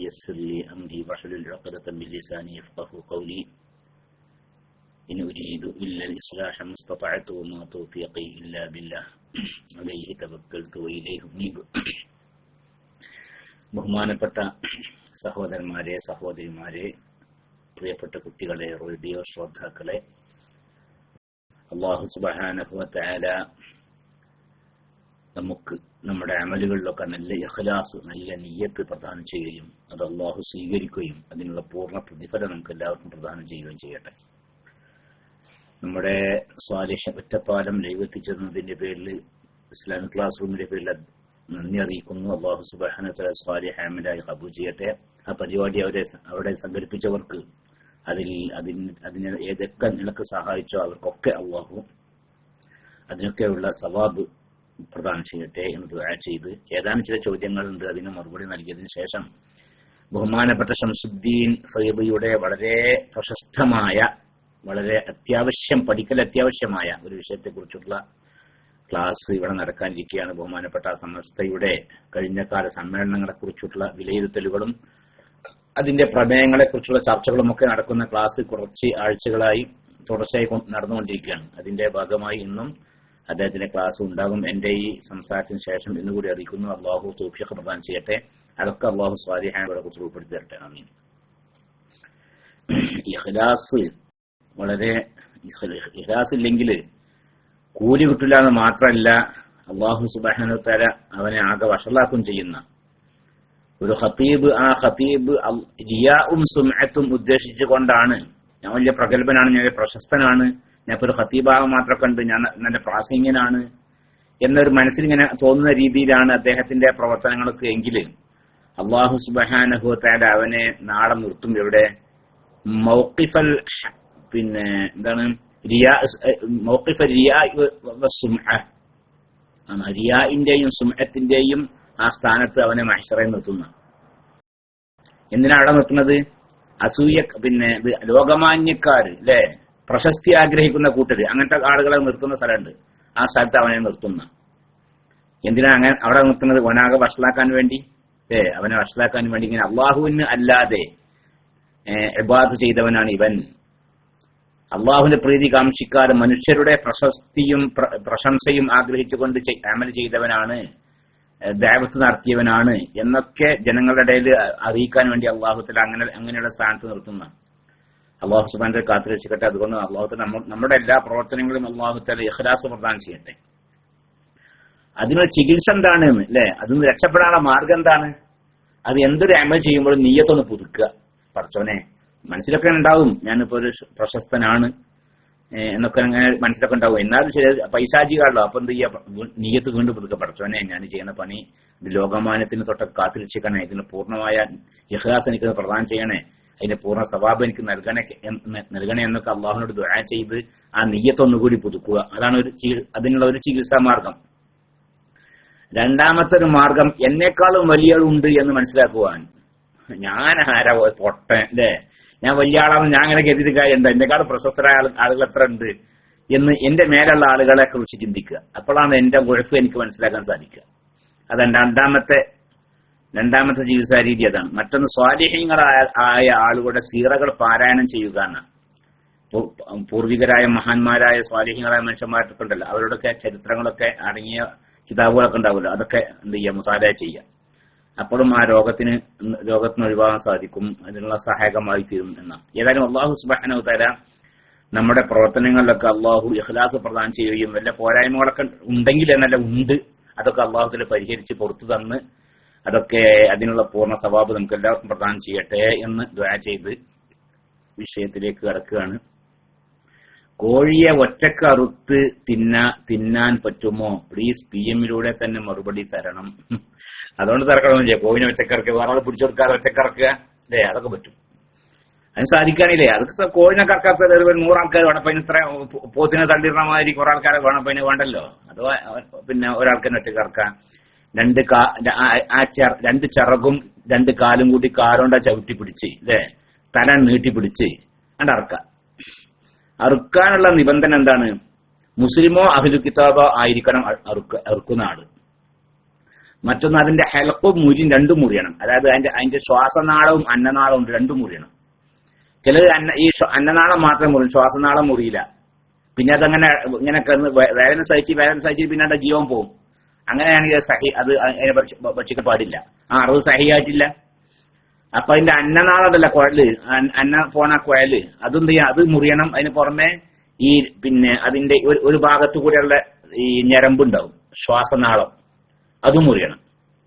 ويسر لي أمري واحلل عقدة من لساني يفقه قولي إن أريد إلا الإصلاح ما استطعت وما توفيقي إلا بالله عليه توكلت وإليه أنيب ബഹുമാനപ്പെട്ട സഹോദരന്മാരെ സഹോദരിമാരെ പ്രിയപ്പെട്ട കുട്ടികളെ റേഡിയോ ശ്രോതാക്കളെ അള്ളാഹു സുബാനഹുവല നമുക്ക് നമ്മുടെ അമലുകളിലൊക്കെ നല്ല ഇഖ്ലാസ് നല്ല നീയത്ത് പ്രദാനം ചെയ്യുകയും അത് അള്ളാഹു സ്വീകരിക്കുകയും അതിനുള്ള പൂർണ പ്രതിഫലം നമുക്ക് എല്ലാവർക്കും പ്രദാനം ചെയ്യുകയും ചെയ്യട്ടെ. നമ്മുടെ സ്വാലിഹ ഒറ്റപ്പാലം ലൈവെത്തിച്ചതിന്റെ പേരിൽ ഇസ്ലാമിക് ക്ലാസ് റൂമിന്റെ പേരിൽ നന്ദി അറിയിക്കുന്നു. അള്ളാഹു സുബാനത്തല സ്വാലിഹ ഹാമിലായി കബൂ ചെയ്യട്ടെ. ആ പരിപാടി അവരെ അവിടെ സംഘടിപ്പിച്ചവർക്ക് അതിൽ അതിന് അതിന് ഏതൊക്കെ നിനക്ക് സഹായിച്ചോ അവർക്കൊക്കെ അള്ളാഹു അതിനൊക്കെയുള്ള സവാബ് പ്രദാനം ചെയ്യട്ടെ എന്ന് ദുആ ചെയ്ത് ഏതാനും ചില ചോദ്യങ്ങളുണ്ട് അതിന് മറുപടി നൽകിയതിനു ശേഷം ബഹുമാനപ്പെട്ട ഷംസുദ്ദീൻ ഫൈബിയുടെ വളരെ പ്രശസ്തമായ വളരെ അത്യാവശ്യം പഠിക്കൽ അത്യാവശ്യമായ ഒരു വിഷയത്തെക്കുറിച്ചുള്ള ക്ലാസ് ഇവിടെ നടക്കാനിരിക്കുകയാണ് ബഹുമാനപ്പെട്ട സമസ്തയുടെ കഴിഞ്ഞ കഴിഞ്ഞകാല സമ്മേളനങ്ങളെക്കുറിച്ചുള്ള വിലയിരുത്തലുകളും അതിന്റെ പ്രമേയങ്ങളെക്കുറിച്ചുള്ള ചർച്ചകളും ഒക്കെ നടക്കുന്ന ക്ലാസ് കുറച്ച് ആഴ്ചകളായി തുടർച്ചയായി നടന്നുകൊണ്ടിരിക്കുകയാണ്. അതിന്റെ ഭാഗമായി ഇന്നും അദ്ദേഹത്തിന്റെ ക്ലാസ് ഉണ്ടാകും. എന്റെ ഈ സംസാരത്തിന് ശേഷം ഇന്നുകൂടി അറിയിക്കുന്നു. അള്ളാഹു തോഫിയൊക്കെ പ്രദാനം ചെയ്യട്ടെ. അതൊക്കെ അള്ളാഹു സ്വാധീനങ്ങളെ കുറിച്ച് ഉൾപ്പെടുത്തി തരട്ടെ. ആമീൻ. ഇഖ്ലാസ് വളരെ ഇഹ്ലാസ് ഇല്ലെങ്കിൽ കൂലി കിട്ടില്ല എന്ന് മാത്രമല്ല അള്ളാഹു സുബാനുത്തല അവനെ ആകെ വഷളാക്കും ചെയ്യുന്ന. ഒരു ഖത്തീബ് ആ ഖത്തീബ് റിയാവും സുമത്തും ഉദ്ദേശിച്ചുകൊണ്ടാണ് ഞാൻ വലിയ പ്രഗത്ഭനാണ് ഞാൻ പ്രശസ്തനാണ്. ഞാൻ ഇപ്പോൾ ഒരു ഖത്തീബാവ് മാത്രം കണ്ടു. ഞാൻ നല്ല പ്രാസംഗികനാണ്. എന്നൊരു മനസ്സിലിങ്ങനെ തോന്നുന്ന രീതിയിലാണ് അദ്ദേഹത്തിന്റെ പ്രവർത്തനങ്ങൾക്ക് എങ്കിൽ അള്ളാഹു സുബഹാനഹുത്താല അവനെ നാളെ നിർത്തും എവിടെ മൗക്കിഫൽ പിന്നെ എന്താണ്? റിയാ മൗക്കിഫ റിയാ റിയാഇന്റെയും സുമത്തിന്റെയും ആ സ്ഥാനത്ത് അവനെ മഹിഷറെ നിർത്തുന്നു. എന്തിനാണ് അവിടെ നിർത്തുന്നത്? അസൂയ പിന്നെ ലോകമാന്യക്കാര് അല്ലെ പ്രശസ്തി ആഗ്രഹിക്കുന്ന കൂട്ടര് അങ്ങനത്തെ ആളുകളെ നിർത്തുന്ന സ്ഥലമുണ്ട്. ആ സ്ഥലത്ത് അവനെ നിർത്തുന്ന. എന്തിനാ അങ്ങനെ അവിടെ നിർത്തുന്നത്? ഓനാകെ വഷളാക്കാൻ വേണ്ടി? ഏ അവനെ വഷളാക്കാൻ വേണ്ടി ഇങ്ങനെ അള്ളാഹുവിന് അല്ലാതെ എബാദ് ചെയ്തവനാണ് ഇവൻ. അള്ളാഹുവിന്റെ പ്രീതി കാംക്ഷിക്കാതെ മനുഷ്യരുടെ പ്രശസ്തിയും പ്രശംസയും ആഗ്രഹിച്ചുകൊണ്ട് അമൽ ചെയ്തവനാണ് ദേവത്ത് നടത്തിയവനാണ് എന്നൊക്കെ ജനങ്ങളുടെ ഇടയിൽ അറിയിക്കാൻ വേണ്ടി അള്ളാഹുത്തിൽ അങ്ങനെ അങ്ങനെയുള്ള സ്ഥാനത്ത് നിർത്തുന്ന. അള്ളാഹു സുബാന്റെ കാത്തു രക്ഷിക്കട്ടെ അതുകൊണ്ട് അള്ളാഹു നമ്മുടെ എല്ലാ പ്രവർത്തനങ്ങളും അള്ളാഹുത്തല ഇഖ്ലാസ് പ്രദാനം ചെയ്യട്ടെ. അതിനൊരു ചികിത്സ എന്താണ് അല്ലെ? അതിന് രക്ഷപ്പെടാനുള്ള മാർഗം എന്താണ്? അത് എന്തൊരു അമൽ ചെയ്യുമ്പോഴും നീയത്തൊന്ന് പുതുക്കുക. പഠിച്ചോനെ മനസ്സിലൊക്കെ ഉണ്ടാവും ഞാനിപ്പോ ഒരു പ്രശസ്തനാണ് എന്നൊക്കെ അങ്ങനെ മനസ്സിലൊക്കെ ഉണ്ടാവും. എന്നാലും ചില പൈസാജികളോ അപ്പൊ എന്ത് ചെയ്യാ? നീയത്ത് വീണ്ടും പുതുക്കുക. പഠിച്ചോനെ ഞാൻ ചെയ്യുന്ന പണി ലോകമാനത്തിന് തൊട്ടൊക്കെ കാത്തുരക്ഷിക്കണേ ഇതിന് പൂർണമായ ഇഹ്ലാസ് എനിക്ക് പ്രദാനം ചെയ്യണേ. അതിന്റെ പൂർണ സ്വഭാവം എനിക്ക് നൽകണേ നൽകണേ എന്നൊക്കെ അള്ളാഹുനോട് ദുആ ചെയ്ത് ആ നെയ്യത്തൊന്നുകൂടി പുതുക്കുക. അതാണ് ഒരു അതിനുള്ള ഒരു ചികിത്സാ മാർഗം. രണ്ടാമത്തെ ഒരു മാർഗം എന്നെക്കാളും വലിയളുണ്ട് എന്ന് മനസ്സിലാക്കുവാൻ. ഞാൻ ആരാ പൊട്ടൻ? അല്ലേ? ഞാൻ വലിയ ആളാണ് ഞാൻ അങ്ങനെ കരുതി കാര്യമുണ്ട്? എന്നെക്കാളും പ്രശസ്തരായ ആളുകൾ എത്ര ഉണ്ട്? എന്ന് എന്റെ മേലുള്ള ആളുകളെ കുറിച്ച് ചിന്തിക്കുക. അപ്പോഴാണ് എന്റെ ഉഴഫ് എനിക്ക് മനസ്സിലാക്കാൻ സാധിക്കുക. അതാണ് രണ്ടാമത്തെ രണ്ടാമത്തെ ചികിത്സാ രീതി അതാണ്. മറ്റൊന്ന് സ്വാലിഹ്യങ്ങളായ ആയ ആളുകളുടെ സീറകൾ പാരായണം ചെയ്യുക എന്നാണ്. പൂർവികരായ മഹാന്മാരായ സ്വാലിഹ്യങ്ങളായ മനുഷ്യന്മാരൊക്കെ ഉണ്ടല്ലോ അവരോടൊക്കെ ചരിത്രങ്ങളൊക്കെ അടങ്ങിയ കിതാബുകളൊക്കെ ഉണ്ടാവുമല്ലോ. അതൊക്കെ എന്ത് ചെയ്യുക? മുതാല ചെയ്യുക. അപ്പോഴും ആ രോഗത്തിന് രോഗത്തിന് ഒഴിവാകാൻ സാധിക്കും. അതിനുള്ള സഹായകമായി തീരും എന്നാണ്. ഏതായാലും അള്ളാഹു സുബാന തല നമ്മുടെ പ്രവർത്തനങ്ങളിലൊക്കെ അള്ളാഹു ഇഖ്ലാസ് പ്രദാനം ചെയ്യുകയും വല്ല പോരായ്മകളൊക്കെ ഉണ്ടെങ്കിൽ എന്നല്ല ഉണ്ട് അതൊക്കെ അള്ളാഹുത്തിൽ പരിഹരിച്ച് പുറത്തു തന്ന് അതൊക്കെ അതിനുള്ള പൂർണ സ്വഭാവം നമുക്ക് എല്ലാവർക്കും പ്രദാനം ചെയ്യട്ടെ എന്ന് ദ്വാ ചെയ്ത് വിഷയത്തിലേക്ക് കടക്കുകയാണ്. കോഴിയെ ഒറ്റയ്ക്ക് അറുത്ത് തിന്ന തിന്നാൻ പറ്റുമോ? പ്ലീസ് പി എമ്മിലൂടെ തന്നെ മറുപടി തരണം. അതുകൊണ്ട് തിരക്കണമെന്ന് ചെയ്യാം കോഴിനെ ഒറ്റക്കിറക്കുക വേറെ ആൾ പിടിച്ചു കൊടുക്കാതെ ഒറ്റക്കിറക്കുക അല്ലേ? അതൊക്കെ പറ്റും. അതിന് സാധിക്കാനില്ലേ? അതൊക്കെ കോഴിനെ കറക്കാത്ത നൂറാൾക്കാർ വേണം. അപ്പൊ ഇത്ര പോത്തിനെ തള്ളിടുന്ന മാതിരി കുറെ ആൾക്കാരെ വേണം. അതിന് വേണ്ടല്ലോ? അഥവാ പിന്നെ ഒരാൾക്കിനെ ഒറ്റക്കിറക്കാം രണ്ട് ആ രണ്ട് ചിറകും രണ്ട് കാലും കൂടി കാലോണ്ട ചവിട്ടി പിടിച്ച് അല്ലേ തല നീട്ടി പിടിച്ച് അണ്ട് അറുക്ക. അറുക്കാനുള്ള നിബന്ധന എന്താണ്? മുസ്ലിമോ അഹ്ലു കിതാബോ ആയിരിക്കണം അറുക്ക അറുക്കുന്ന ആൾ. മറ്റൊന്ന് അതിന്റെ ഹെൽപ്പും മുരിയും രണ്ടും മുറിയണം. അതായത് അതിന്റെ അതിന്റെ ശ്വാസനാളവും അന്നനാളവും രണ്ടും മുറിയണം. ചില അന്ന ഈ അന്നനാളം മാത്രം മുറി ശ്വാസനാളം മുറിയില്ല. പിന്നെ അതങ്ങനെ ഇങ്ങനെ കിടന്ന് വേദന സഹിച്ച് വേദന സഹിച്ച് പിന്നെ അതിന്റെ ജീവൻ പോകും. അങ്ങനെയാണെങ്കിൽ സഹി അത് അതിനെ ഭക്ഷ- ഭക്ഷിക്കാൻ പാടില്ല. ആ അറിവ് സഹിയായിട്ടില്ല. അപ്പൊ അതിന്റെ അന്നനാളല്ല കുഴൽ. അന്ന- പോണ കുഴൽ. അതെന്ത് ചെയ്യാം? അത് മുറിയണം. അതിന് പുറമെ ഈ പിന്നെ അതിന്റെ ഒരു ഭാഗത്തു കൂടെയുള്ള ഈ ഞരമ്പുണ്ടാവും. ശ്വാസനാളം. അതും മുറിയണം.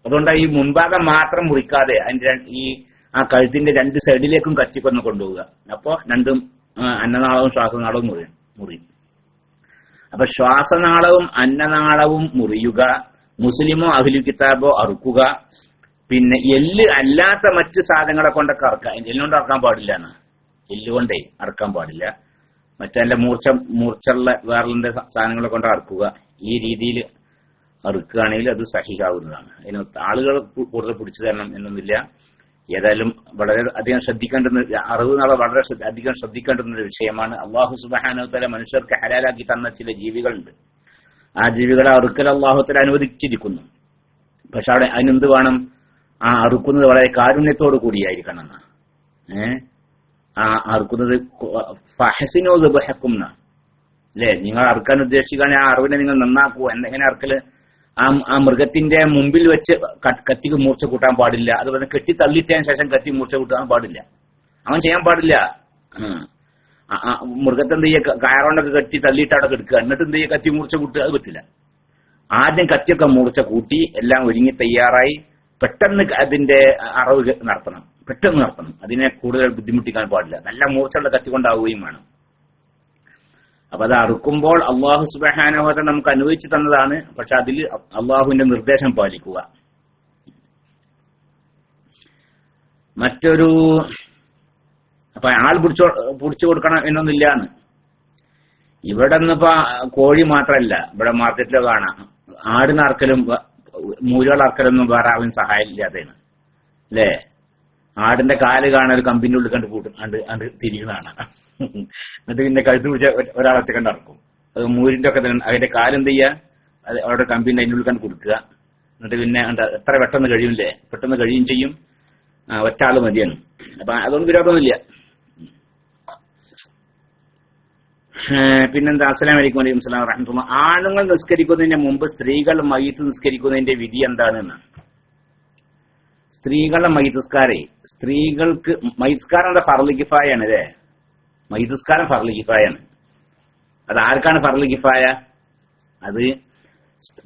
അതുകൊണ്ട് ഈ മുൻഭാഗം മാത്രം മുറിക്കാതെ അതിന്റെ ഈ ആ കഴുത്തിന്റെ രണ്ട് സൈഡിലേക്കും കത്തിക്കൊന്ന് കൊണ്ടുപോവുക. അപ്പോ രണ്ടും അന്നനാളവും ശ്വാസനാളവും മുറിയണം. മുറിയും. അപ്പൊ ശ്വാസനാളവും അന്നനാളവും മുറിയുക മുസ്ലിമോ അഹ്ലു കിതാബോ അറുക്കുക പിന്നെ എല്ല് അല്ലാത്ത മറ്റ് സാധനങ്ങളെ കൊണ്ടൊക്കെ അറക്കാം എല്ലുകൊണ്ട് അറക്കാൻ പാടില്ല എന്ന്. എല്ലുകൊണ്ടേ അറക്കാൻ പാടില്ല. മറ്റേ മൂർച്ച മൂർച്ചുള്ള വേറെ സാധനങ്ങളെ കൊണ്ട് അറക്കുക. ഈ രീതിയിൽ അറുക്കുകയാണെങ്കിൽ അത് സഹിക്കാവുന്നതാണ്. അതിന് ആളുകൾ കൂടുതൽ പിടിച്ചു തരണം എന്നൊന്നുമില്ല. ഏതായാലും വളരെ അധികം ശ്രദ്ധിക്കേണ്ടുന്ന അറിവ് നാളെ വളരെ അധികം ശ്രദ്ധിക്കേണ്ടുന്ന ഒരു വിഷയമാണ്. അള്ളാഹു സുബാനോത്തല മനുഷ്യർക്ക് ഹലാലാക്കി തന്ന ചില ജീവികളുണ്ട്. ആ ജീവികളെ അറുക്കൽ അള്ളാഹുത്തല അനുവദിച്ചിരിക്കുന്നു. പക്ഷെ അവിടെ അതിനെന്ത് വേണം ആ അറുക്കുന്നത് വളരെ കാരുണ്യത്തോടു കൂടിയായിരിക്കണം. എന്നാ ഏഹ് ആ അറുക്കുന്നത് ഫഹസിനോ ദുബഹക്കും അല്ലേ? നിങ്ങൾ അറുക്കാൻ ഉദ്ദേശിക്കുകയാണെങ്കിൽ ആ അറിവിനെ നിങ്ങൾ നന്നാക്കൂ. എങ്ങനെ അറുക്കൽ? ആ മൃഗത്തിന്റെ മുമ്പിൽ വെച്ച് കത്തി മൂർച്ച കൂട്ടാൻ പാടില്ല. അതുപോലെ കെട്ടി തള്ളിയിട്ടതിന് ശേഷം കത്തി മൂർച്ച കൂട്ടാൻ പാടില്ല. അവൻ ചെയ്യാൻ പാടില്ല. മൃഗത്തെ എന്ത് ചെയ്യുക കയറോണ്ടൊക്കെ കെട്ടി തള്ളിയിട്ട് അവിടെ കെടുക്കുക. എന്നിട്ട് എന്ത് ചെയ്യുക കത്തി മൂർച്ച കൂട്ടുക. അത് പറ്റില്ല. ആദ്യം കത്തിയൊക്കെ മൂർച്ച കൂട്ടി എല്ലാം ഒരുങ്ങി തയ്യാറായി പെട്ടെന്ന് അതിന്റെ അറവ് നടത്തണം. പെട്ടെന്ന് നടത്തണം. അതിനെ കൂടുതൽ ബുദ്ധിമുട്ടിക്കാൻ പാടില്ല. നല്ല മൂർച്ചയുള്ള കത്തി കൊണ്ടാവുകയും വേണം. അപ്പൊ അത് അറുക്കുമ്പോൾ അള്ളാഹു സുബഹാനോഹത നമുക്ക് അനുവദിച്ചു തന്നതാണ്. പക്ഷെ അതിൽ അള്ളാഹുവിന്റെ നിർദ്ദേശം പാലിക്കുക. മറ്റൊരു അപ്പൊ ആൾ പിടിച്ചോ പിടിച്ചു കൊടുക്കണം എന്നൊന്നില്ലാന്ന് ഇവിടെ നിന്നിപ്പോ കോഴി മാത്രല്ല ഇവിടെ മാർക്കറ്റിൽ കാണാം. ആടിനറക്കലും മൂലുകളറക്കലൊന്നും വേറെ ആളും സഹായം ഇല്ലാതെയാണ് അല്ലേ? ആടിന്റെ കാൽ കാണാൻ ഒരു കമ്പിന്റെ ഉള്ളിൽ കണ്ട് കൂട്ടും അണ്ട് കണ്ട് തിരിക്കുന്നതാണ് എന്നിട്ട് പിന്നെ കഴുത്ത് പിടിച്ച ഒരാളെ ഒരാളൊറ്റ കണ്ട് നടക്കും. അത് മൂരിന്റെ ഒക്കെ അതിന്റെ കാലെന്ത് ചെയ്യുക അത് അവിടെ കമ്പിന്റെ അതിന്റെ ഉള്ളിൽ കണ്ട് കൊടുക്കുക. എന്നിട്ട് പിന്നെ എത്ര പെട്ടെന്ന് കഴിയുമില്ലേ പെട്ടെന്ന് കഴിയും ചെയ്യും. ഒറ്റ ആൾ മതിയാണ് അപ്പൊ അതൊന്നും വിരോധമൊന്നുമില്ല. പിന്നെന്താ? അസ്സലാം വലൈക്കും വലൈക്കും സ്ലാം ആണുങ്ങൾ നിസ്കരിക്കുന്നതിന് മുമ്പ് സ്ത്രീകൾ മയ്യത്ത് നിസ്കരിക്കുന്നതിന്റെ വിധി എന്താണെന്ന്? സ്ത്രീകളുടെ മൈതസ്കാരെ സ്ത്രീകൾക്ക് മൈതസ്കാരം ഫർലി കിഫായാണ് അല്ലേ? മൈതസ്കാരം ഫർലി കിഫായാണ്. അത് ആർക്കാണ് ഫർലി കിഫായ? അത്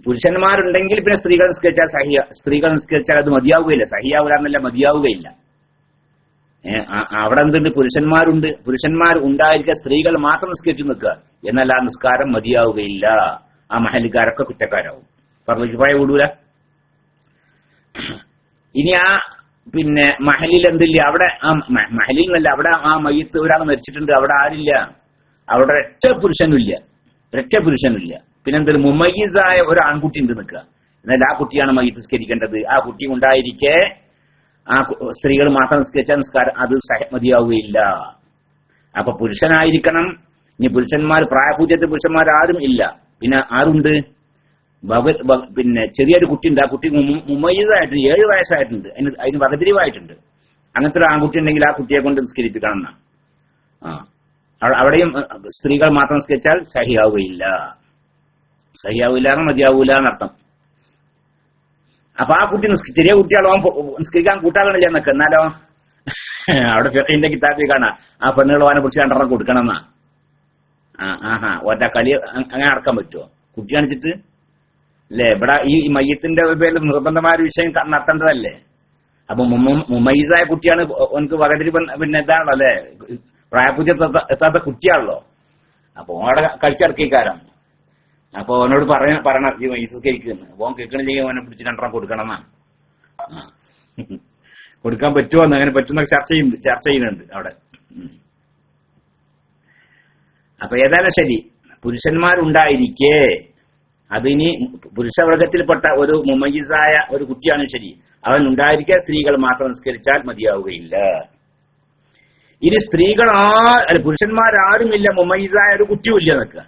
പുരുഷന്മാരുണ്ടെങ്കിൽ പിന്നെ സ്ത്രീകൾ നിസ്കരിച്ചാൽ സഹിയ സ്ത്രീകൾ നിസ്കരിച്ചാൽ അത് മതിയാവുകയില്ല. സഹിയാവുക എന്നല്ല മതിയാവുകയില്ല അവിടെ എന്തുണ്ട്? പുരുഷന്മാരുണ്ട്. പുരുഷന്മാർ ഉണ്ടായിരിക്കുക സ്ത്രീകൾ മാത്രം നിസ്കരിച്ചു നിൽക്കുക. എന്നാൽ ആ നിസ്കാരം മതിയാവുകയില്ല. ആ മഹലുകാരൊക്കെ കുറ്റക്കാരാവും. ഫർലിക്കിഫായ കൂടൂല? ഇനി ആ പിന്നെ മഹലിൽ എന്തില്ല? അവിടെ ആ മഹലിൽ എന്നല്ല അവിടെ ആ മയ്യത്ത് ഒരാൾ മരിച്ചിട്ടുണ്ട് അവിടെ ആരില്ല? അവിടെ ഒറ്റ പുരുഷനുമില്ല. ഒറ്റ പുരുഷനുമില്ല. പിന്നെ എന്തൊരു ഒരു ആൺകുട്ടി ഉണ്ട് നിൽക്കുക. എന്നാൽ ആ കുട്ടിയാണ് മയ്യത്ത് നിസ്കരിക്കേണ്ടത്. ആ കുട്ടി ഉണ്ടായിരിക്കെ ആ സ്ത്രീകൾ മാത്രം നിസ്കരിച്ച നിസ്കാരം അത് സഹമതിയാവുകയില്ല അപ്പൊ പുരുഷനായിരിക്കണം. ഇനി പുരുഷന്മാർ പ്രായപൂജ്യത്തെ പുരുഷന്മാർ ആരും ഇല്ല. പിന്നെ ആരുണ്ട്? പിന്നെ ചെറിയൊരു കുട്ടിയുണ്ട്. ആ കുട്ടി മുമ്മയ്യതായിട്ടുണ്ട് ഏഴ് വയസ്സായിട്ടുണ്ട്. അതിന് അതിന് വകതിരിവായിട്ടുണ്ട്. അങ്ങനത്തെ ഒരു ആൺകുട്ടി ഉണ്ടെങ്കിൽ ആ കുട്ടിയെ കൊണ്ട് നിസ്കരിപ്പിക്കണം എന്നാ. ആ. അവിടെയും സ്ത്രീകൾ മാത്രം നിസ്കരിച്ചാൽ സഹിയാവുകയില്ല. സഹിയാവില്ല എന്ന് മതിയാവൂല എന്നർത്ഥം. അപ്പൊ ആ കുട്ടി ചെറിയ കുട്ടികളോ നിസ്കരിക്കാൻ കൂട്ടാകണില്ല എന്നൊക്കെ. എന്നാലോ? അവിടെ ഫിഖിന്റെ കിതാബിൽ കാണാ. ആ പെണ്ണുകൾ അവനെ പിടിച്ച് രണ്ടെണ്ണം കൊടുക്കണം എന്നാ. ആ ആഹാ. ഒറ്റ കളി അങ്ങനെ അടക്കാൻ പറ്റുമോ കുട്ടി കാണിച്ചിട്ട് അല്ലേ ഇവിടെ ഈ മയ്യത്തിന്റെ പേരിൽ നിർബന്ധമായ ഒരു വിഷയം നടത്തേണ്ടതല്ലേ? അപ്പൊ മുമൈസായ കുട്ടിയാണ് ഓനക്ക് വകതിരി പിന്നെ ഇതാണല്ലോ അല്ലേ പ്രായപൂജ എത്താത്ത കുട്ടിയാണല്ലോ. അപ്പൊ ഓടെ കഴിച്ചിറക്കിക്കാരം അപ്പൊ അവനോട് പറയ പറയണം ഈ മൈസസ് കേൾക്കുന്നു. ഓൻ കേൾക്കണില്ലെങ്കിൽ അവനെ പിടിച്ച് രണ്ടെണ്ണം കൊടുക്കണം എന്നാ കൊടുക്കാൻ പറ്റുമോ എന്ന് അങ്ങനെ പറ്റുന്ന ചർച്ച ചെയ്യുന്നുണ്ട് ചർച്ച ചെയ്യുന്നുണ്ട് അവിടെ. അപ്പൊ ഏതായാലും ശരി. പുരുഷന്മാരുണ്ടായിരിക്കെ അതിനി പുരുഷവർഗത്തിൽപ്പെട്ട ഒരു മുമയിസായ ഒരു കുട്ടിയാണ് ശരി. അവൻ ഉണ്ടായിരിക്കെ സ്ത്രീകൾ മാത്രം നിസ്കരിച്ചാൽ മതിയാവുകയില്ല. ഇനി സ്ത്രീകൾ ആ പുരുഷന്മാരാരുമില്ല മുമയിസായ ഒരു കുട്ടിയുമില്ല നിൽക്കുക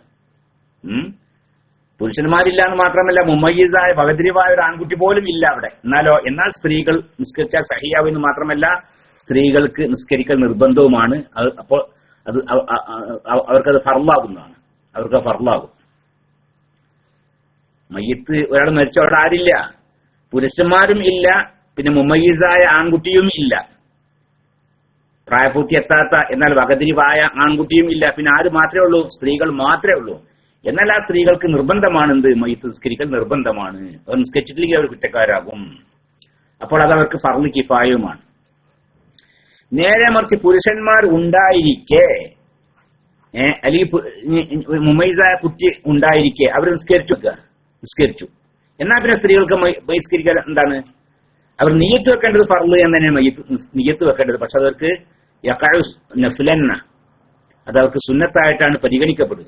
പുരുഷന്മാരില്ല എന്ന് മാത്രമല്ല മുമയ്യസായ പകതിരിവായ ഒരു ആൺകുട്ടി പോലും ഇല്ല അവിടെ. എന്നാലോ എന്നാൽ സ്ത്രീകൾ നിസ്കരിച്ചാൽ സഹിയാവെന്ന് മാത്രമല്ല സ്ത്രീകൾക്ക് നിസ്കരിക്കൽ നിർബന്ധവുമാണ്. അത് അപ്പോൾ അത് അവർക്കത് ഫർലാകുന്നതാണ് അവർക്ക് ഫർലാകും മയ്യത്ത് ഒരാൾ മരിച്ച അവിടെ ആരില്ല. പുരുഷന്മാരും ഇല്ല പിന്നെ മുമ്മയ്യീസായ ആൺകുട്ടിയും ഇല്ല. പ്രായപൂർത്തി എത്താത്ത എന്നാൽ വകതിരിവായ ആൺകുട്ടിയും ഇല്ല. പിന്നെ ആര് മാത്രമേ ഉള്ളൂ? സ്ത്രീകൾ മാത്രമേ ഉള്ളൂ. എന്നാൽ ആ സ്ത്രീകൾക്ക് നിർബന്ധമാണ് എന്ത് മയ്യത്ത് നിസ്കരിക്കൽ നിർബന്ധമാണ്. അവർ നിസ്കരിച്ചിട്ടില്ലെങ്കിൽ അവർ കുറ്റക്കാരാകും. അപ്പോൾ അത് അവർക്ക് ഫർദ് കിഫായുമാണ് നേരെ മറിച്ച് പുരുഷന്മാർ ഉണ്ടായിരിക്കെ അല്ലെങ്കിൽ മുമൈസായ കുട്ടി ഉണ്ടായിരിക്കെ അവർ നിസ്കരിച്ചു വെക്കുക. നിസ്കരിച്ചു. എന്നാ പിന്നെ സ്ത്രീകൾക്ക് ബഹിഷ്കരിക്കാൻ എന്താണ്? അവർ നീയത്ത് വെക്കേണ്ടത് ഫർൾ എന്ന് തന്നെയാണ് മയ്യത്ത് നീയത്ത് വെക്കേണ്ടത്. പക്ഷെ അവർക്ക് യക്കാഴ് നഫ്ലന്ന അത് അവർക്ക് സുന്നത്തായിട്ടാണ് പരിഗണിക്കപ്പെടുക.